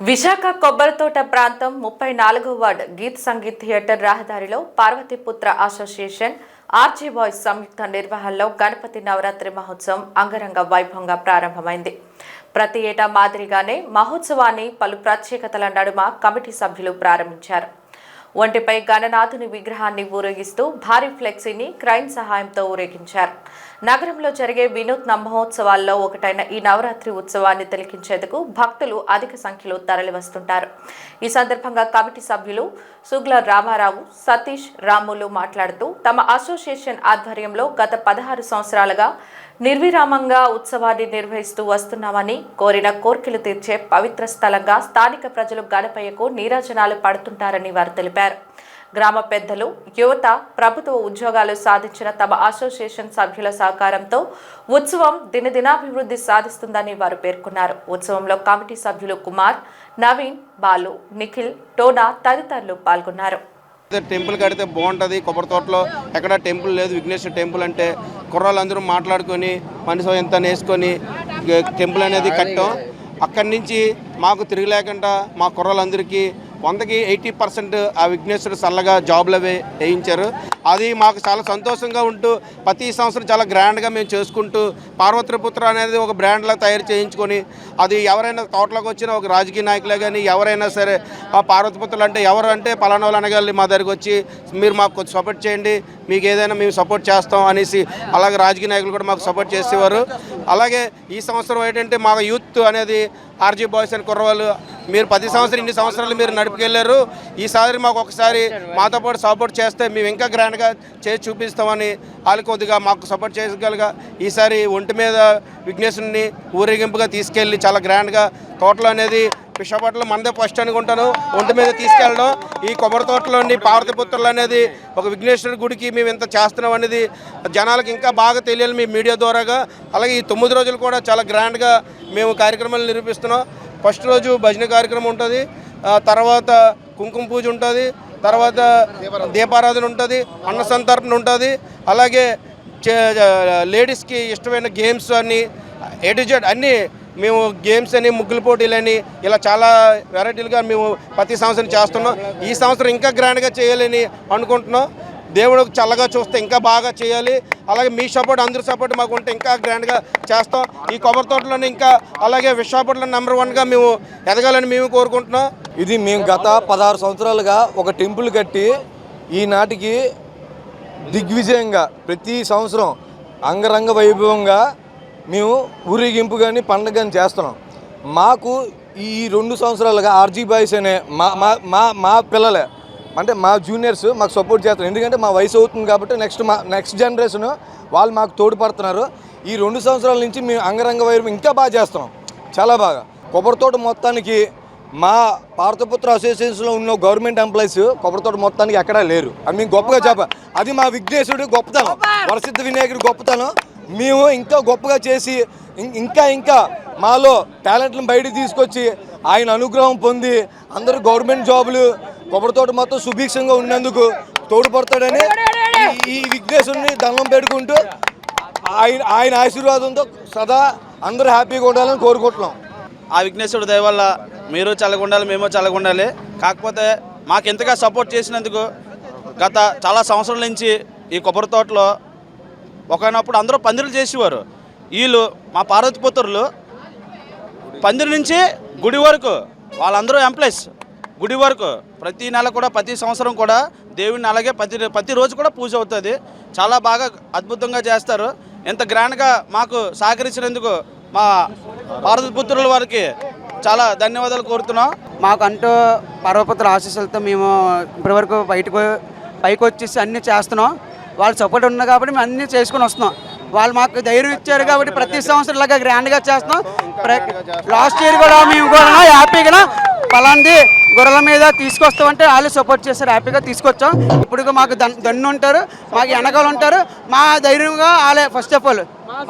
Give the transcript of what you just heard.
విశాఖ కొబ్బరితోట ప్రాంతం ముప్పై నాలుగో వార్డ్ గీత్ సంగీత్ థియేటర్ రహదారిలో పార్వతీపుత్ర అసోసియేషన్ ఆర్జీ బాయ్స్ సంయుక్త నిర్వహణలో గణపతి నవరాత్రి మహోత్సవం అంగరంగ వైభవంగా ప్రారంభమైంది. ప్రతి ఏటా మాదిరిగానే మహోత్సవాన్ని పలు ప్రత్యేకతల నడుమ కమిటీ సభ్యులు ప్రారంభించారు. ఒంటిపై గణనాథుని విగ్రహాన్ని ఊరేగిస్తూ భారీ ఫ్లెక్సీని క్రైమ్ సహాయంతో ఊరేగించారు. నగరంలో జరిగే వినూత్న మహోత్సవాల్లో ఒకటైన ఈ నవరాత్రి ఉత్సవాన్ని తిలకించేందుకు భక్తులు అధిక సంఖ్యలో తరలివస్తుంటారు. ఈ సందర్భంగా కమిటీ సభ్యులు సుగ్ల రామారావు సతీష్ రాములు మాట్లాడుతూ తమ అసోసియేషన్ ఆధ్వర్యంలో గత పదహారు సంవత్సరాలుగా నిర్విరామంగా ఉత్సవాన్ని నిర్వహిస్తూ వస్తున్నామని కోరిన కోర్కెలు తీర్చే పవిత్ర స్థలంగా స్థానిక ప్రజలు గణపయ్యకు నీరాజనాలు పడుతుంటారని వారు తెలిపారు. గ్రామ పెద్దలు యువత ప్రభుత్వ ఉద్యోగాలు సాధించిన తమ అసోసియేషన్ సభ్యుల సహకారంతో ఉత్సవం దినదినాభివృద్ధి సాధిస్తుందని వారు పేర్కొన్నారు. ఉత్సవంలో కమిటీ సభ్యులు కుమార్ నవీన్ బాలు నిఖిల్ టోనా తదితరులు పాల్గొన్నారు. టెంపుల్ కడితే బాగుంటుంది. కొబ్బరి తోటలో ఎక్కడ టెంపుల్ లేదు. విఘ్నేశ్వర టెంపుల్ అంటే కుర్రాళ్ళందరూ మాట్లాడుకొని మనిషి ఎంత వేసుకొని టెంపుల్ అనేది కట్టాం. అక్కడి నుంచి మాకు తిరగలేకుండా మా కుర్రాళ్ళందరికీ వందకి ఎయిటీ పర్సెంట్ ఆ విఘ్నేశ్వరుడు చల్లగా జాబ్లు అవి వేయించారు. అది మాకు చాలా సంతోషంగా ఉంటూ ప్రతి సంవత్సరం చాలా గ్రాండ్గా మేము చేసుకుంటూ పార్వతీపుత్ర అనేది ఒక బ్రాండ్లా తయారు చేయించుకొని అది ఎవరైనా తోటలోకి వచ్చిన ఒక రాజకీయ నాయకులే కానీ ఎవరైనా సరే ఆ పార్వతీపుత్రులు అంటే ఎవరు అంటే పలానా వాళ్ళు అనగాలి మా దగ్గరికి వచ్చి మీరు మాకు కొంచెం సపోర్ట్ చేయండి మీకు ఏదైనా మేము సపోర్ట్ చేస్తాం అనేసి అలాగే రాజకీయ నాయకులు కూడా మాకు సపోర్ట్ చేసేవారు. అలాగే ఈ సంవత్సరం ఏంటంటే మా యూత్ అనేది ఆర్జీ బాయ్స్ అని కుర్రవాళ్ళు మీరు పది సంవత్సరం ఇన్ని సంవత్సరాలు మీరు నడిపికెళ్ళారు. ఈసారి మాకు ఒకసారి మాతో పాటు సపోర్ట్ చేస్తే మేము ఇంకా గ్రాండ్గా చేసి చూపిస్తామని వాళ్ళు కొద్దిగా మాకు సపోర్ట్ చేయగలగా. ఈసారి ఒంటి మీద విఘ్నేశ్వరుని ఊరేగింపుగా తీసుకెళ్ళి చాలా గ్రాండ్గా తోటలో అనేది విశాఖపట్నంలో మనదే ఫస్ట్ అనుకుంటాను. ఒంటి మీద తీసుకెళ్ళడం ఈ కొబ్బరి తోటలోని పార్వతీపుత్రులు అనేది ఒక విఘ్నేశ్వరుడి గుడికి మేము ఇంత చేస్తున్నాం అనేది జనాలకు ఇంకా బాగా తెలియాలి మీ మీడియా ద్వారాగా. అలాగే ఈ తొమ్మిది రోజులు కూడా చాలా గ్రాండ్గా మేము కార్యక్రమాలు నిరూపిస్తున్నాం ఫస్ట్ రోజు భజన కార్యక్రమం ఉంటుంది. తర్వాత కుంకుమ పూజ ఉంటుంది. తర్వాత దీపారాధన ఉంటుంది. అన్న సంతర్పణ ఉంటుంది. అలాగే చే- లేడీస్కి ఇష్టమైన గేమ్స్ అన్ని ఎడిజెడ్ జెడ్ అన్నీ మేము గేమ్స్ అని ముగ్గుల పోటీలని ఇలా చాలా వెరైటీలుగా మేము ప్రతి సంవత్సరం చేస్తున్నాం. ఈ సంవత్సరం ఇంకా గ్రాండ్గా చేయాలని అనుకుంటున్నాం. దేవుడు చల్లగా చూస్తే ఇంకా బాగా చేయాలి. అలాగే మీ సపోర్ట్ అందరి సపోర్ట్ మాకు ఉంటే ఇంకా గ్రాండ్గా చేస్తాం. ఈ కొబ్బరి తోటలోనే ఇంకా అలాగే విశాఖపట్నం నెంబర్ వన్గా మేము ఎదగాలని మేము కోరుకుంటున్నాం. ఇది మేము గత పదహారు సంవత్సరాలుగా ఒక టెంపుల్ కట్టి ఈనాటికి దిగ్విజయంగా ప్రతి సంవత్సరం అంగరంగ వైభవంగా మేము ఊరేగింపు కానీ పండుగ కానీ చేస్తున్నాం. మాకు ఈ రెండు సంవత్సరాలుగా ఆర్జీ బాయ్స్ అనే మా మా మా మా పిల్లలే అంటే మా జూనియర్స్ మాకు సపోర్ట్ చేస్తారు. ఎందుకంటే మా వయసు అవుతుంది కాబట్టి నెక్స్ట్ మా నెక్స్ట్ జనరేషన్ వాళ్ళు మాకు తోడ్పడుతున్నారు. ఈ రెండు సంవత్సరాల నుంచి మేము అంగరంగ వైభవం ఇంకా బాగా చేస్తున్నాం. చాలా బాగా. కొబ్బరి తోట మొత్తానికి మా పార్తపుత్ర అసోసియేషన్లో ఉన్న గవర్నమెంట్ ఎంప్లాయీస్ కొబ్బరితోట మొత్తానికి ఎక్కడా లేరు. అని మేము గొప్పగా చెప్ప అది మా విఘ్నేశ్వరుడు గొప్పతనం. వరసిద్ధ వినాయకుడి గొప్పతనం. మేము ఇంకా గొప్పగా చేసి ఇంకా ఇంకా మాలో టాలెంట్లను బయటకు తీసుకొచ్చి ఆయన అనుగ్రహం పొంది అందరూ గవర్నమెంట్ జాబులు కొబ్బరితోట మొత్తం సుభిక్షంగా ఉన్నందుకు తోడ్పడతాడని ఈ- ఈ విఘ్నేశ్వరుని దండం పెట్టుకుంటూ ఆయన ఆయన ఆశీర్వాదంతో సదా అందరూ హ్యాపీగా ఉండాలని కోరుకుంటున్నాం. ఆ విఘ్నేశ్వరుడు దయ వల్ల మీరు చల్లగుండాలి మేము చల్లగుండాలి. కాకపోతే మాకు ఎంతగా సపోర్ట్ చేసినందుకు గత చాలా సంవత్సరాల నుంచి ఈ కొబ్బరి తోటలో ఒకనప్పుడు అందరూ పందిరులు చేసేవారు. వీళ్ళు మా పార్వతీపుత్రులు పందిరి నుంచి గుడి వరకు వాళ్ళందరూ ఎంప్లాయీస్. గుడి వరకు ప్రతి నెల కూడా ప్రతి సంవత్సరం కూడా దేవుడిని అలాగే ప్రతి ప్రతి రోజు కూడా పూజ అవుతుంది. చాలా బాగా అద్భుతంగా చేస్తారు. ఇంత గ్రాండ్గా మాకు సహకరించినందుకు మా పార్వతీపుత్రుల వారికి చాలా ధన్యవాదాలు కోరుతున్నాం. మాకంటూ పర్వపుత్ర ఆశీస్సులతో మేము ఇప్పటివరకు బయటకు పైకి వచ్చేసి అన్నీ చేస్తున్నాం. వాళ్ళ సపోర్ట్ ఉంది కాబట్టి మేము అన్నీ చేసుకుని వస్తున్నాం. వాళ్ళు మాకు ధైర్యం ఇచ్చారు కాబట్టి ప్రతి సంవత్సరం ఇలాగా గ్రాండ్గా చేస్తున్నాం. లాస్ట్ ఇయర్ కూడా మేము కూడా హ్యాపీగా పలాంది గొర్రెల మీద తీసుకొస్తామంటే వాళ్ళు సపోర్ట్ చేస్తారు హ్యాపీగా తీసుకొచ్చాం. ఇప్పుడు మాకు దన్ దన్ను ఉంటారు మాకు వెనకాల ఉంటారు. మా ధైర్యంగా వాళ్ళే ఫస్ట్ ఆఫ్ ఆల్